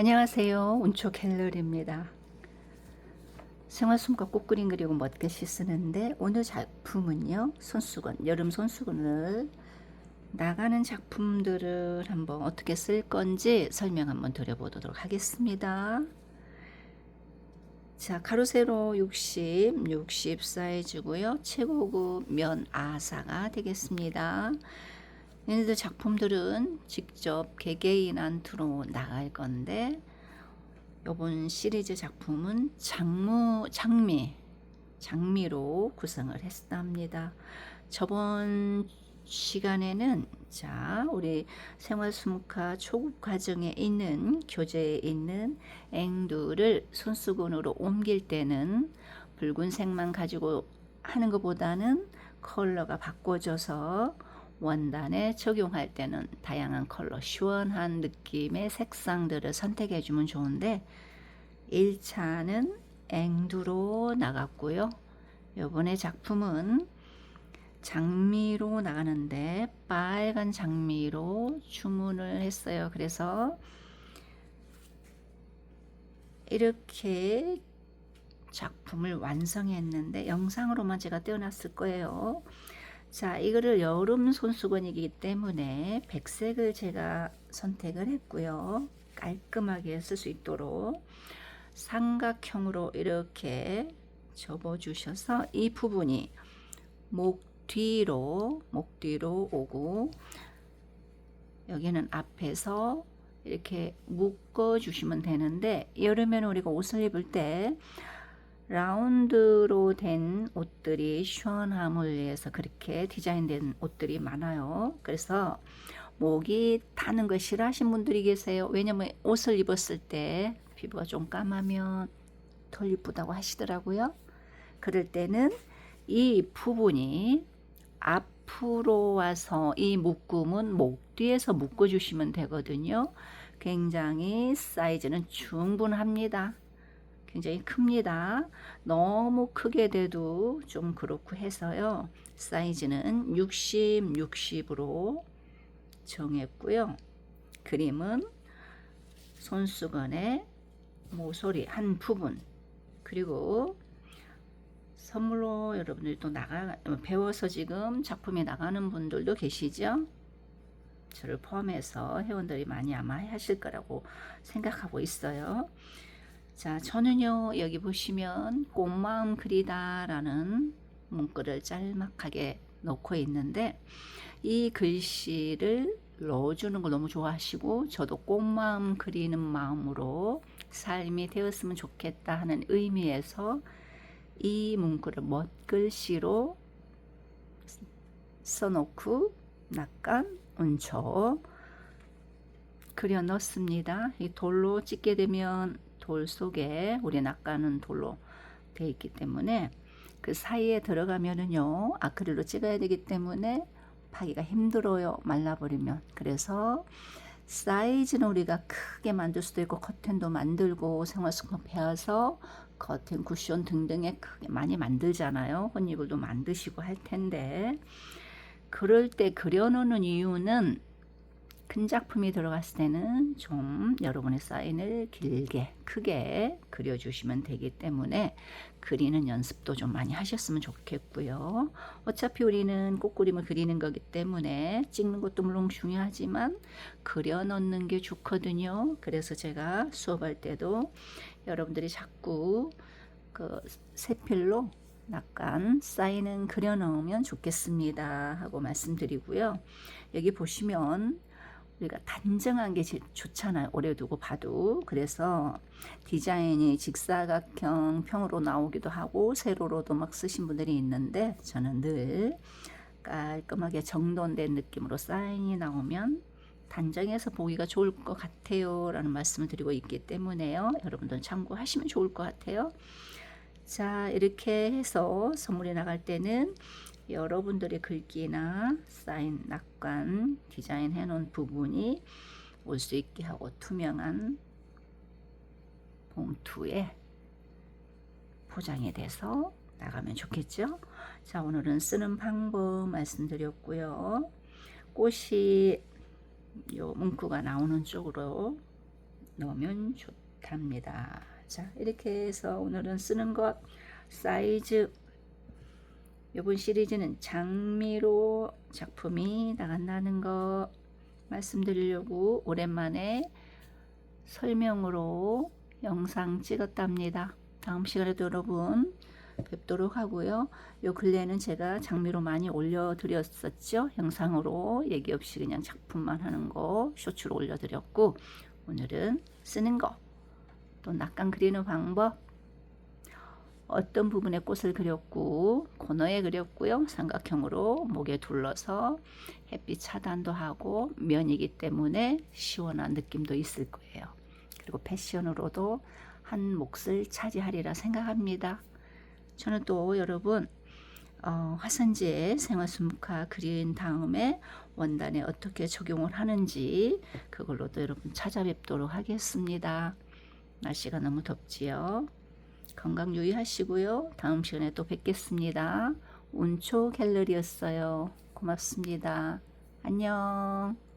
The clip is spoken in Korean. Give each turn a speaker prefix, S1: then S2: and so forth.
S1: 안녕하세요. 운초 갤러리입니다. 생활솜과 꽃그림 그리고 멋글씨 쓰는데 오늘 작품은요. 손수건, 여름 손수건을 나가는 작품들을 한번 어떻게 쓸 건지 설명 한번 드려보도록 하겠습니다. 자, 가로 세로 60, 60 사이즈고요. 최고급 면 아사가 되겠습니다. 얘네들 작품들은 직접 개개인 안투로 나갈 건데 이번 시리즈 작품은 장무 장미 장미로 구성을 했습니다. 저번 시간에는 자 우리 생활수무카 초급 과정에 있는 교재에 있는 앵두를 손수건으로 옮길 때는 붉은색만 가지고 하는 것보다는 컬러가 바꿔져서 원단에 적용할 때는 다양한 컬러, 시원한 느낌의 색상들을 선택해 주면 좋은데 1차는 앵두로 나갔고요. 요번에 작품은 장미로 나가는데 빨간 장미로 주문을 했어요. 그래서 이렇게 작품을 완성했는데 영상으로만 제가 떼어놨을 거예요. 자, 이거를 여름 손수건이기 때문에 백색을 제가 선택을 했고요. 깔끔하게 쓸 수 있도록 삼각형으로 이렇게 접어 주셔서 이 부분이 목 뒤로 목 뒤로 오고 여기는 앞에서 이렇게 묶어 주시면 되는데 여름에는 우리가 옷을 입을 때 라운드로 된 옷들이 시원함을 위해서 그렇게 디자인된 옷들이 많아요. 그래서 목이 타는 거 싫어하신 분들이 계세요. 왜냐면 옷을 입었을 때 피부가 좀 까마면 덜 이쁘다고 하시더라고요. 그럴 때는 이 부분이 앞으로 와서 이 묶음은 목 뒤에서 묶어 주시면 되거든요. 굉장히 사이즈는 충분합니다. 굉장히 큽니다. 너무 크게 돼도 좀 그렇고 해서요. 사이즈는 60, 60으로 정했고요. 그림은 손수건의 모서리 한 부분 그리고 선물로 여러분들이 또 나가 배워서 지금 작품에 나가는 분들도 계시죠? 저를 포함해서 회원들이 많이 아마 하실 거라고 생각하고 있어요. 자, 저는요, 여기 보시면 꽃마음 그리다라는 문구를 짤막하게 놓고 있는데, 이 글씨를 넣어주는 걸 너무 좋아하시고, 저도 꽃마음 그리는 마음으로 삶이 되었으면 좋겠다 하는 의미에서 이 문구를 멋글씨로 써놓고, 약간 운초 그려 넣습니다. 이 돌로 찍게 되면 돌 속에 우리 낚아는 돌로 되어 있기 때문에 그 사이에 들어가면은요 아크릴로 찍어야 되기 때문에 파기가 힘들어요 말라버리면. 그래서 사이즈는 우리가 크게 만들 수도 있고 커튼도 만들고 생활수건 배워서 커튼 쿠션 등등에 크게 많이 만들잖아요. 혼이불도 만드시고 할 텐데. 그럴 때 그려놓는 이유는 큰 작품이 들어갔을 때는 좀 여러분의 사인을 길게 크게 그려주시면 되기 때문에 그리는 연습도 좀 많이 하셨으면 좋겠고요. 어차피 우리는 꽃그림을 그리는 거기 때문에 찍는 것도 물론 중요하지만 그려 넣는 게 좋거든요. 그래서 제가 수업할 때도 여러분들이 자꾸 그 세필로 약간 사인은 그려 넣으면 좋겠습니다 하고 말씀드리고요. 여기 보시면 우리가 단정한 게 좋잖아요. 오래 두고 봐도. 그래서 디자인이 직사각형 평으로 나오기도 하고 세로로도 막 쓰신 분들이 있는데 저는 늘 깔끔하게 정돈된 느낌으로 사인이 나오면 단정해서 보기가 좋을 것 같아요. 라는 말씀을 드리고 있기 때문에요. 여러분들 참고하시면 좋을 것 같아요. 자, 이렇게 해서 선물이 나갈 때는 여러분들의 글귀나 사인, 낙관, 디자인 해놓은 부분이 올 수 있게 하고 투명한 봉투에 포장이 돼서 나가면 좋겠죠? 자, 오늘은 쓰는 방법 말씀드렸고요. 꽃이 요 문구가 나오는 쪽으로 넣으면 좋답니다. 자, 이렇게 해서 오늘은 쓰는 것 사이즈 이번 시리즈는 장미로 작품이 나간다는 거 말씀드리려고 오랜만에 설명으로 영상 찍었답니다. 다음 시간에도 여러분 뵙도록 하고요. 요 근래에는 제가 장미로 많이 올려드렸었죠. 영상으로 얘기 없이 그냥 작품만 하는 거 쇼츠로 올려드렸고 오늘은 쓰는 거 또 낙관 그리는 방법 어떤 부분에 꽃을 그렸고 코너에 그렸고요. 삼각형으로 목에 둘러서 햇빛 차단도 하고 면이기 때문에 시원한 느낌도 있을 거예요. 그리고 패션으로도 한 몫을 차지하리라 생각합니다. 저는 또 여러분 어, 화산지에 생활수묵화 그린 다음에 원단에 어떻게 적용을 하는지 그걸로도 여러분 찾아뵙도록 하겠습니다. 날씨가 너무 덥지요. 건강 유의하시고요. 다음 시간에 또 뵙겠습니다. 운초 갤러리였어요. 고맙습니다. 안녕.